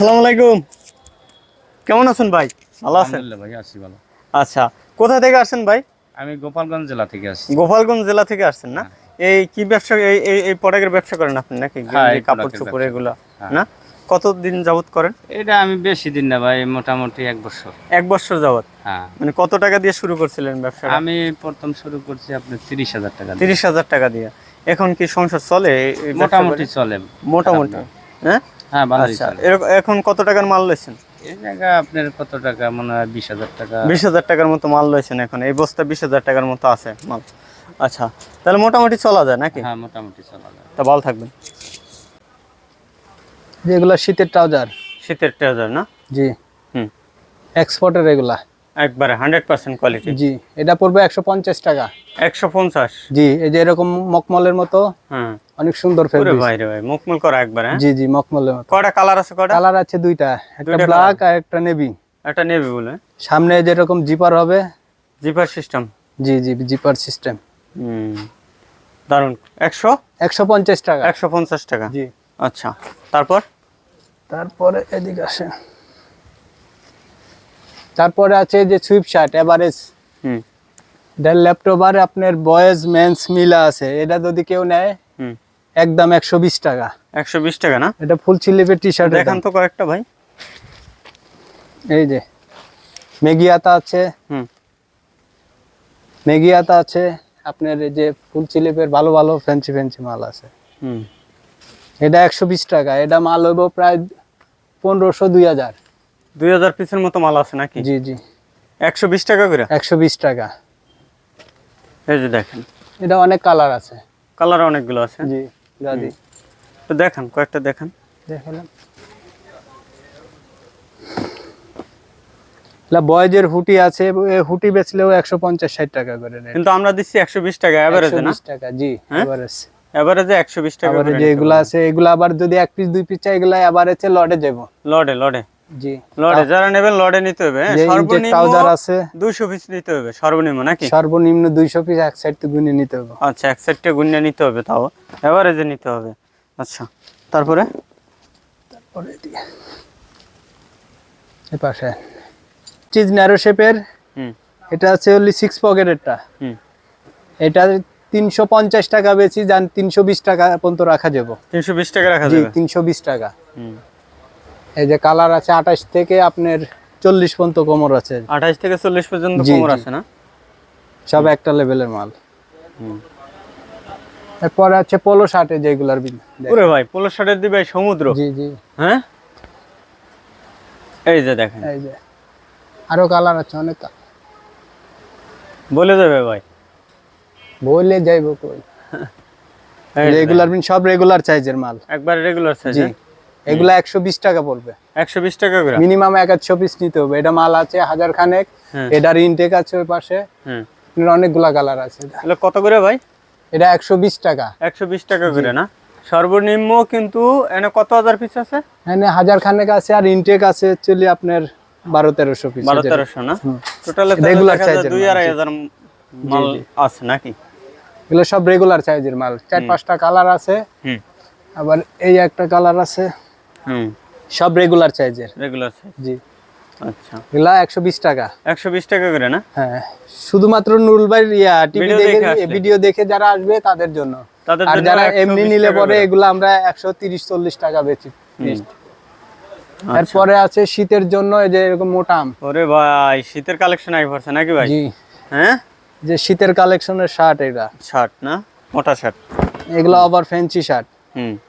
আসসালামু আলাইকুম। কেমন আছেন ভাই? ভালো আছেন? ভাই আছি ভালো। আচ্ছা কোথা থেকে আসছেন ভাই? আমি গোপালগঞ্জ জেলা থেকে আসছি। গোপালগঞ্জ জেলা থেকে আসছেন না? এই কি ব্যবসা এই এই প্রোডাক্টের ব্যবসা করেন আপনি নাকি? হ্যাঁ, কাপড় চোপড় এগুলো হ্যাঁ। না? কতদিন যাবত করেন? এটা আমি বেশি দিন না ভাই মোটামুটি এক বছর। এক বছর যাবত হ্যাঁ। মানে কত টাকা দিয়ে শুরু করছিলেন ব্যবসা আমি প্রথম শুরু করছি আপনার তিরিশ হাজার টাকা তিরিশ হাজার টাকা দিয়ে। এখন কি সংসার চলে? মোটামুটি চলে। মোটামুটি। হ্যাঁ? হ্যাঁ আচ্ছা এখন কত টাকার মাল লইছেন? এই জায়গা আপনার কত টাকা? মনে হয় বিশ হাজার টাকা। বিশ হাজার টাকার মতো মাল লইছেন এখন। এই বস্তা বিশ হাজার টাকার মতো আছে মাল। আচ্ছা তাহলে মোটামুটি চলা যায় নাকি? হ্যাঁ মোটামুটি চলা যায়। তা ভালো থাকবেন। যেগুলো শীতের ট্রাউজার। শীতের ট্রাউজার না? জি। হুম। এক্সপোর্টের এগুলা। একবারে হান্ড্রেড পার্সেন্ট কোয়ালিটি জি এটা পড়বে একশো পঞ্চাশ টাকা। একশো পঞ্চাশ? জি এই যে এরকম মকমলের মতো হ্যাঁ। অনেক সুন্দর ওরে ফেব্রিক ভাই রে ভাই মুখমুল করা একবারে হ্যাঁ? জি জি মকমলের মতো। কয়টা কালার আছে কয়টা? কালার আছে দুইটা একটা ব্ল্যাক আর একটা নেভি একটা নেবে বলে সামনে যেরকম জিপার হবে। Zipper system G G zipper system হুম দারুণ একশো? একশো পঞ্চাশ টাকা। একশো পঞ্চাশ টাকা। জি। আচ্ছা তারপর? তারপরে এদিকে আসেন। তারপরে আছে যে সুইপ শার্ট এভারেজ হুম। ডেল ল্যাপটপ আর আপনার বয়েজ মেন্স মিলা আছে। এটা যদি কেউ নেয় হুম। একদম একশো বিশ টাকা। একশো বিশ টাকা না? এটা ফুল স্লিভের টি শার্ট দেখান তো কয়েকটা ভাই। এই যে মেগিয়াতা আছে। হুম। মেগিয়াতা আছে। আপনার এই যে ফুল স্লিভের ভালো ভালো ফ্যান্সি ফ্যান্সি মাল আছে। হুম। এটা একশো বিশ টাকা। এটা মাল হইব প্রায় পনেরোশো দুই হাজার। দুই হাজার পিসের মতো মাল আছে নাকি? জি জি। একশো বিশ টাকা করে? একশো বিশ টাকা। এই যে দেখেন। এটা অনেক কালার আছে। কালার অনেকগুলো আছে? জি দাদি তো দেখান কয়েকটা দেখান। দেখালাম। বয়েজের হুটি আছে হুটি বেচলেও একশো পঞ্চাশ ষাট টাকা করে কিন্তু আমরা দিচ্ছি একশো বিশ টাকা অ্যাভারেজে না? 120 টাকা জি? এভারেজ একশো বিশ টাকা করে যে আছে এগুলো আবার যদি এক পিস দুই পিস চাই এগুলো এভারেজে লটে যাব। লড়ে লড়ে জি। লড়ে যারা নেবেন লড়ে নিতে হবে হ্যাঁ? ট্রাউজার আছে। দুইশো পিস নিতে হবে সর্বনিম্ন নাকি? সর্বনিম্ন দুইশো পিস এক সাইড গুনে নিতে হবে। আচ্ছা এক সাইডটা গুণে নিতে হবে তাও। অ্যাভারেজে নিতে হবে। আচ্ছা তারপরে? তারপরে এদিকে। এই পাশে। চিজ ন্যারো শেপের হুম। এটা আছে হলি সিক্স পকেটেরটা হুম। এটা তিনশো পঞ্চাশ টাকা বেশি যান তিনশো বিশ টাকা পর্যন্ত রাখা যাব। তিনশো বিশ টাকা রাখা যাবে? তিনশো বিশ টাকা। হুম। এই যে কালার আছে আঠাশ থেকে আপনার চল্লিশ পর্যন্ত কোমর আছে। আঠাশ থেকে চল্লিশ পর্যন্ত কোমর আছে না? সব একটা লেভেলের মাল। এরপরে আছে পোলো শার্টে যেগুলার বিল ওরে ভাই পোলো শার্টের দিবে সমুদ্র। জি জি। হ্যাঁ? এই যে দেখেন। এই যে। আরও কালার আছে অনেক। বলে দেবে ভাই। বলে যাইব কই। রেগুলার বিন সব রেগুলার সাইজের মাল। একবার রেগুলার সাইজ এগুলা একশো বিশ টাকা পড়বে। একশো বিশ টাকা করে? মিনিমাম এক একশো পিস নিতে হবে। এটা মাল আছে হাজার খানেক। হ্যাঁ। এটার ইনটেক আছে ওই পাশে। অনেকগুলা কালার আছে। কত করে ভাই? এটা একশো বিশ টাকা। একশো বিশ টাকা করে না? সর্বনিম্ন কিন্তু এনে কত হাজার পিস আছে? এখানে হাজার খানেক আছে আর ইনটেক আছে অ্যাকচুয়ালি আপনার বারো তেরোশো পিস বারো তেরোশো না টোটালে size দুই আড়াই হাজার মাল আছে নাকি? এগুলো সব রেগুলার সাইজের মাল। চার পাঁচটা কালার আছে। হুম। আবার এই একটা কালার আছে। সব রেগুলার সাইজের রেগুলার সাইজ জি। আচ্ছা। এগুলা একশো বিশ টাকা। একশো বিশ টাকা করে না? হ্যাঁ। শুধুমাত্র নুরুল ভাই ইয়া টিভি দেখে ভিডিও দেখে যারা আসবে তাদের জন্য। আর যারা এমনি নিলে পরে। এগুলো আমরা একশো তিরিশ চল্লিশ টাকা বেচি। piece। আচ্ছা। আছে শীতের জন্য এই যে এরকম মোটা আম। ওরে ভাই শীতের কালেকশন আই পড়ছে নাকি ভাই? জি। হ্যাঁ? যে শীতের কালেকশনের শার্ট এটা। শার্ট না? মোটা শার্ট এগুলো আবার ফ্যান্সি শার্ট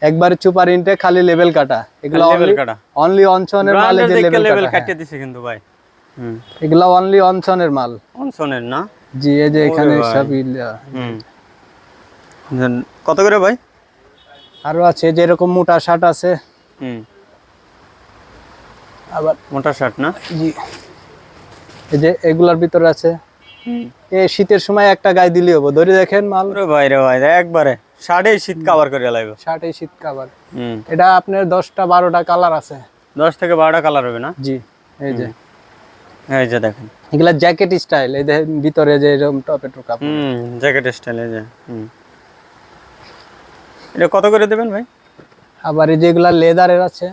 একবারে চুপার ইনটে খালি লেভেল কাটা। এগুলো level কাটা। অনলি অনসনের মাল যে লেভেল লেভেল। কাটিয়ে দিছে কিন্তু ভাই। হুম। এগুলো অনলি অনসনের মাল। অনসনের না? জি এই যে এখানে হুম। কত করে ভাই? আরও আছে যে এরকম মোটা শার্ট আছে। হুম। আবার মোটা শার্ট না? জি। এই যে এগুলার ভিতরে আছে। এ শীতের সময় একটা গায়ে দিলে হব। ধরে দেখেন মাল। ওরে ভাই রে ভাই একবারে। শার্টেই শীত কাভার করে লাগবে। শার্টে শীত কাবার হুম। এটা আপনার দশটা বারোটা কালার আছে। দশ থেকে বারোটা কালার হবে না? জি এই যে। এই যে দেখেন। এগুলা জ্যাকেট স্টাইল এই দেখেন ভিতরে যে এরকম টপে টুকা হুম জ্যাকেট স্টাইল এই যে। এটা কত করে দেবেন ভাই? আবার এই যেগুলা লেদারের আছে।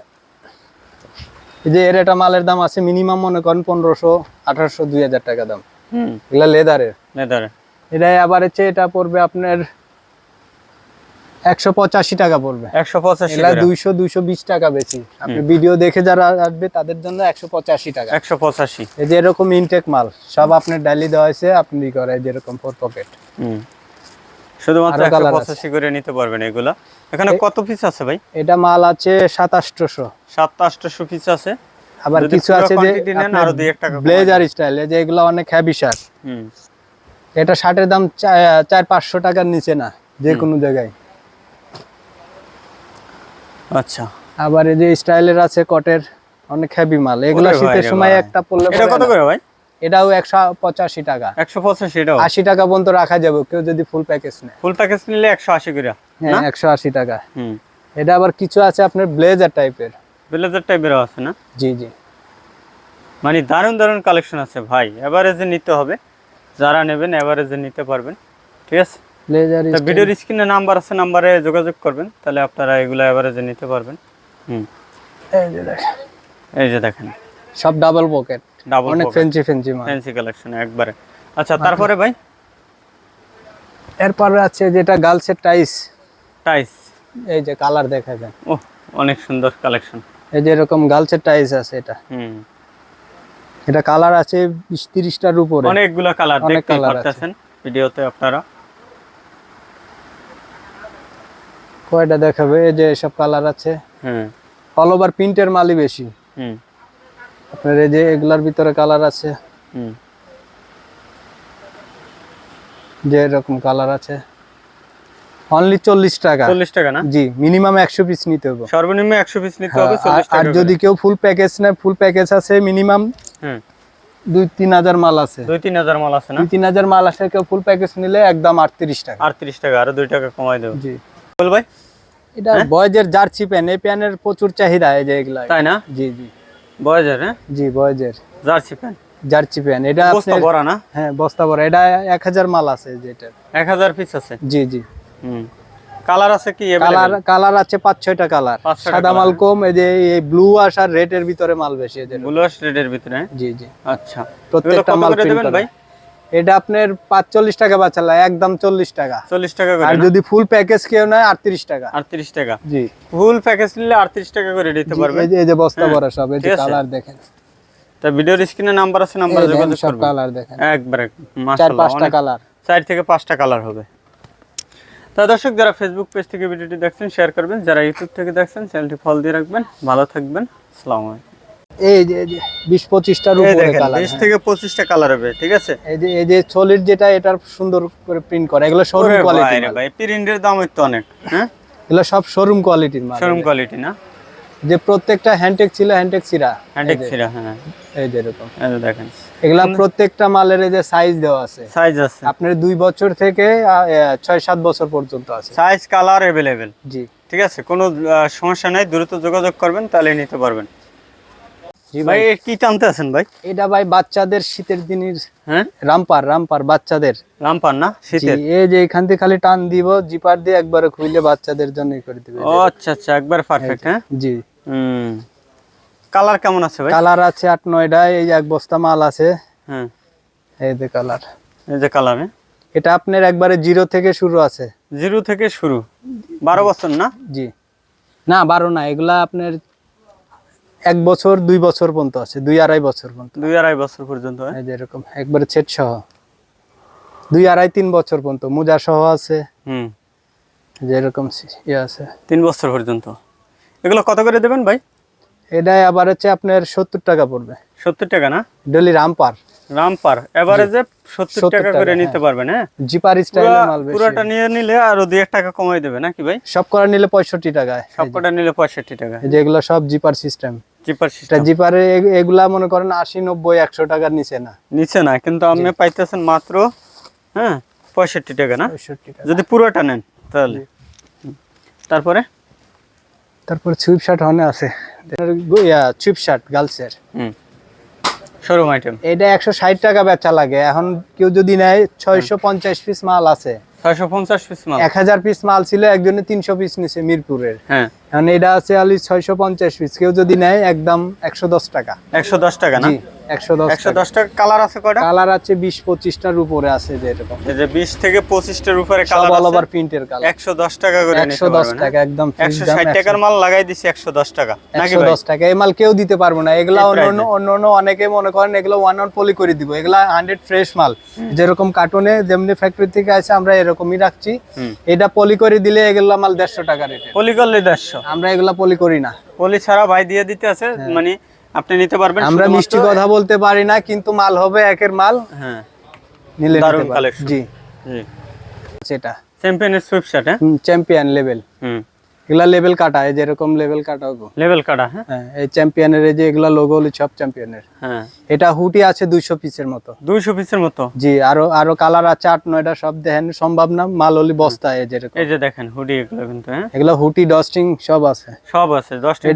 এই যে এর একটা মালের দাম আছে মিনিমাম মনে করেন পনেরোশো আঠারোশো দুই হাজার টাকা দাম। হুম। এগুলা লেদারের লেদারে এটা আবার হচ্ছে এটা পড়বে আপনার একশো পঁচাশি টাকা পড়বে। একশো পঁচাশি দুইশো দুইশো বিশ টাকা বেশি। আপনি ভিডিও দেখে যারা আসবে তাদের জন্য একশো পঁচাশি টাকা। একশো পঁচাশি। এই যে এরকম ইনটেক মাল সব আপনার ডালি দেওয়া হয়েছে আপনি করে এই এরকম ফোর পকেট শুধুমাত্র একশো। পঁচাশি করে নিতে পারবেন এগুলা। এখানে কত পিস আছে ভাই? এটা মাল আছে সাতাশশো সাতটা আটশো পিস আছে। আবার কিছু আছে যে ব্লেজার স্টাইল এই যে এগুলো অনেক হ্যাভি শার্ট হুম। এটা শার্টের দাম চার পাঁচশো টাকার নিচে না যে কোনো জায়গায়। আচ্ছা। আবার এই যে স্টাইলের আছে কটের অনেক হ্যাভি মাল। এগুলো শীতের সময় একটা পড়লে এটা কত করে ভাই? এটাও একশো পঁচাশি টাকা। একশো পঁচাশি এটাও? আশি টাকা পর্যন্ত রাখা যাবে কেউ যদি ফুল প্যাকেজ নেয়। ফুল প্যাকেজ নিলে একশো আশি করে হ্যাঁ একশো আশি টাকা। হুম। এটা আবার কিছু আছে আপনার ব্লেজার টাইপের ব্লেজার টাইপেরও আছে না? জি জি। মানে দারুণ দারুণ কালেকশন আছে ভাই। এভারেজে নিতে হবে। যারা নেবেন এভারেজে নিতে পারবেন। ঠিক আছে? ব্লেজার তা ভিডিওর স্ক্রিনে নাম্বার আছে নাম্বারে যোগাযোগ করবেন তাহলে আপনারা এগুলো এভারেজে নিতে পারবেন। হুম। এই যে দেখেন। সব ডাবল পকেট ডাবল অনেক ফেন্সি ফেন্সি মাল। ফ্যান্সি কালেকশন একবারে। আচ্ছা তারপরে ভাই? এরপরে আছে যেটা গার্লসের টাইস টাইস এই যে কালার দেখা যায় ও অনেক সুন্দর কালেকশন এই যে এরকম গার্লসের টাইস আছে এটা। হুম। এটা কালার আছে বিশ তিরিশটার উপরে। অনেকগুলো কালার দেখতে। পারতেছেন ভিডিওতে আপনারা। কয়টা দেখাবে? এই যে এসব কালার আছে। হুম অল ওভার প্রিন্টের মালই বেশি। হুম। আপনার এই যে এগুলার ভিতরে কালার আছে। হুম। যে এরকম কালার আছে। অনলি চল্লিশ টাকা। চল্লিশ টাকা না? জি মিনিমাম একশো পিস নিতে হবে। সর্বনিম্ন একশো পিস নিতে হ্যাঁ, হবে আর- চল্লিশ আর যদি কেউ ফুল প্যাকেজ নেয় ফুল প্যাকেজ আছে মিনিমাম হুম। দুই তিন হাজার মাল আছে। দুই তিন হাজার মাল আছে না? তিন হাজার মাল আছে কেউ ফুল প্যাকেজ নিলে একদম আটত্রিশ টাকা। আটত্রিশ টাকা আরও দুই টাকা কমাই দেবো। জি। বল ভাই? এটা বয়েজের জার্সি প্যান এই প্যানের প্রচুর চাহিদা এই যে এগুলা। তাই না? জি জি। বয়েজের হ্যাঁ? জি বয়েজের। Jersey pant? জার্সি প্যান এটা বস্তা ভরা না? হ্যাঁ বস্তা ভরা। এটা এক হাজার মাল আছে যেটা এক হাজার পিস আছে? জি জি। হুম। কালার আছে কি কালার কালার আছে পাঁচ ছয়টা কালার। সাদা মাল কম এই যে এই ব্লু আস আর রেড এর ভিতরে মাল বেশি এদের। ব্লুয়াশ রেডের ভিতরে হ্যাঁ? জি জি। আচ্ছা। প্রত্যেকটা মাল করে print ভাই? এটা আপনার পাঁচচল্লিশ টাকা বাঁচালা একদম চল্লিশ টাকা। চল্লিশ টাকা করে আর যদি ফুল প্যাকেজ কেউ নেয় আটত্রিশ টাকা। আটত্রিশ টাকা। জি। ফুল প্যাকেজ নিলে আটত্রিশ টাকা করে দিতে পারবে এই যে বস্তা ভরা সব এই যে কালার দেখেন। তা ভিডিওর স্ক্রিনে নাম্বার আছে নাম্বার এই যোগাযোগ করবেন। কালার দেখেন। একবারে মাশাআল্লাহ পাঁচটা কালার চার থেকে পাঁচটা কালার হবে। তা দর্শক যারা ফেসবুক পেজ থেকে ভিডিওটি দেখছেন শেয়ার করবেন। যারা ইউটিউব থেকে দেখছেন চ্যানেলটি ফলো দিয়ে রাখবেন। ভালো থাকবেন। আসসালামু আলাইকুম। এই যে বিশ পঁচিশটার উপরে কালার বিশ থেকে পঁচিশটা কালার হবে ঠিক আছে? এই যে এই যে সলিড যেটা এটার সুন্দর করে প্রিন্ট করে। এগুলো শোরুম কোয়ালিটি ভাই প্রিন্টের দাম তো অনেক হ্যাঁ? এগুলো সব শোরুম কোয়ালিটির মাল। শোরুম কোয়ালিটি না? যে প্রত্যেকটা হ্যান্ডটেক ছিল হ্যান্ডটেক সিরা হ্যান্ডেক ছিরা হ্যাঁ। এই যে এরকম। এই দেখেন। এগুলা প্রত্যেকটা মালের এই যে সাইজ দেওয়া আছে। সাইজ আছে। আপনার দুই বছর থেকে ছয় সাত বছর পর্যন্ত আছে। সাইজ কালার অ্যাভেলেবেল জি। ঠিক আছে? কোনো সমস্যা নাই দ্রুত যোগাযোগ করবেন তাহলে নিতে পারবেন। ভাই। কি টানতে আছেন ভাই? এটা ভাই বাচ্চাদের শীতের দিনের হ্যাঁ? রামপার রামপার বাচ্চাদের। না? শীতের? এই যে এখান থেকে খালি টান দিব জিপার দিয়ে একবারে খুলে বাচ্চাদের জন্যই করে দিবে। আচ্ছা আচ্ছা একবার পারফেক্ট হ্যাঁ? জি। হুম। কালার কেমন আছে ভাই? কালার আছে আট নয়টা এই এক বস্তা মাল আছে। হ্যাঁ। এই যে কালার। এই যে কালার হ্যাঁ? এটা আপনার একবারে জিরো থেকে শুরু আছে। জিরো থেকে শুরু। বারো বছর না? জি। না বারো না এগুলা আপনার এক বছর দুই বছর পর্যন্ত আছে দুই আড়াই বছর পর্যন্ত। দুই আড়াই বছর পর্যন্ত হ্যাঁ? এই যে এরকম একবারে ছেট সহ। দুই আড়াই তিন বছর পর্যন্ত মোজা সহ আছে। হুম। যে এরকম ইয়ে আছে। তিন বছর পর্যন্ত। এগুলো কত করে দেবেন ভাই? এটাই আবার হচ্ছে আপনার সত্তর টাকা পড়বে। সত্তর টাকা না? ডেলি রামপার রামপার এভারেজে সত্তর 70 টাকা করে নিতে পারবেন হ্যাঁ? জিপার স্টাইলের মাল বেশি। পুরাটা নিয়ে নিলে আরও দুই টাকা কমাই দেবে নাকি ভাই? সব করা নিলে পঁয়ষট্টি টাকায়। সব কটা নিলে পঁয়ষট্টি টাকা এই যে এগুলো সব জিপার সিস্টেম এটা সিস্টেম জিপারে এগুলা মনে করেন আশি নব্বই একশো টাকার নিচে না। নিচে না কিন্তু আপনি পাইতেছেন মাত্র হ্যাঁ পঁয়ষট্টি টাকা না? টাকা। যদি পুরোটা নেন তাহলে। তারপরে? তারপর সুইপ শার্ট হনে আছে। সুইপ শার্ট গার্লসের হুম। শোরুম আইটেম এটা একশো ষাট টাকা বেচা লাগে। এখন কেউ যদি নেয় ছয়শো পঞ্চাশ পিস মাল আছে। ছয়শো পঞ্চাশ পিস মাল। এক হাজার পিস মাল ছিল একজনে তিনশো পিস নিছে মিরপুরের। হ্যাঁ। এখন এটা আছে আলি ছয়শো পঞ্চাশ পিস কেউ যদি নেয় একদম একশো দশ টাকা। একশো দশ টাকা না? একশো দশ একশো দশ কালার আছে কয়টা? কালার আছে বিশ পঁচিশটার উপরে আছে যে এরকম। যে বিশ থেকে পঁচিশটার উপরে কালার অল ওভার প্রিন্টের কালার। একশো দশ টাকা করে একশো দশ টাকা একদম একশো ষাট টাকার মাল লাগাই দিছি একশো দশ টাকা। নাকি একশো ভাই দশ টাকা। এই মাল কেউ দিতে পারব না। এগুলা অন্য অন্য অন্য অন্য অনেকে মনে করেন এগুলো ওয়ান অন পলি করে দিব। এগুলা হান্ড্রেড ফ্রেশ মাল। যেরকম কার্টুনে যেমনি ফ্যাক্টরি থেকে আছে আমরা এরকমই রাখছি। এটা পলি করে দিলে এগুলা মাল দেড়শো টাকা রেটে পলি করলে দেড়শো। আমরা এগুলা পলি করি না। পলি ছাড়া ভাই দিয়ে দিতে আছে মানে আপনি নিতে পারবেন। আমরা মিষ্টি কথা বলতে পারি না কিন্তু মাল হবে একের মাল হ্যাঁ। নিলে দারুণ কালেকশন জি। জি। সেটা। চ্যাম্পিয়ন সুইপ শার্ট হ্যাঁ? চ্যাম্পিয়ন লেভেল হুম। এগুলা লেভেল কাটা এই যেরকম লেভেল কাটা হবে লেভেল কাটা হ্যাঁ? হ্যাঁ এই চ্যাম্পিয়নের এই যে এগুলা লোগো হলো সব চ্যাম্পিয়নের হ্যাঁ। এটা হুটি আছে দুইশো পিসের মতো। দুইশো পিসের মতো? জি আরও আরও কালার আছে আট নয়টা সব দেখেন সম্ভব না মাল হলি বস্তা এই যেরকম। এই যে দেখেন হুডি এগুলো কিন্তু হ্যাঁ? এগুলা হুটি ডস্টিং সব আছে। সব আছে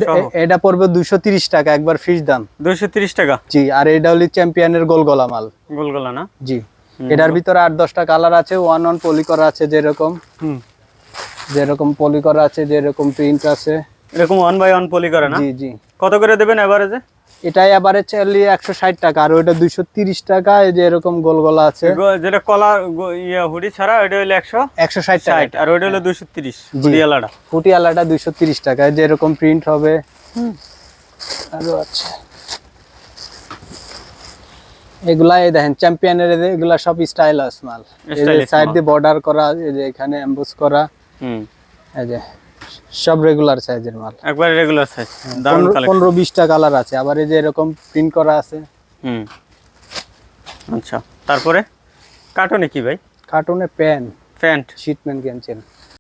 সব এটা পড়বে দুইশো তিরিশ টাকা একবার ফিস দাম। দুইশো তিরিশ টাকা? জি আর এটা হলি চ্যাম্পিয়নের গোলগলা মাল। গোলগলা না? জি। এটার ভিতরে আট দশটা কালার আছে ওয়ান ওয়ান পলি করা আছে যেরকম। হুম। যেরকম পলি করা আছে যেরকম প্রিন্ট আছে। এরকম ওয়ান বাই ওয়ান পলি করে না? জি জি। কত করে দেবেন এভারেজে এটাই আবারে চাইলে একশো ষাট টাকা আর ওইটা দুইশো তিরিশ টাকা এই যে এরকম গোলগলা আছে। যেটা কলা ইয়া হুডি ছাড়া ওইটা হলো একশো একশো ষাট টাকা। ষাট আর ওইটা হলো দুইশো তিরিশ হুডি আলাদা ফুটি আলাটা দুইশো তিরিশ টাকা এই যে এরকম প্রিন্ট হবে। আরও আছে। এগুলা এই দেখেন চ্যাম্পিয়নের এগুলা সব স্টাইলাস মাল। সাইড দিয়ে বর্ডার করা এই যে এখানে এমবোস করা। হুম এই যে সব রেগুলার সাইজের মাল। একবার রেগুলার সাইজ দারুণ পনেরো- বিশটা কালার আছে। আবার এই যে এরকম প্রিন্ট করা আছে। হুম। আচ্ছা তারপরে? কার্টুনে কি ভাই? কার্টুনে প্যান প্যান্ট শিটম্যান ক্যান্সেল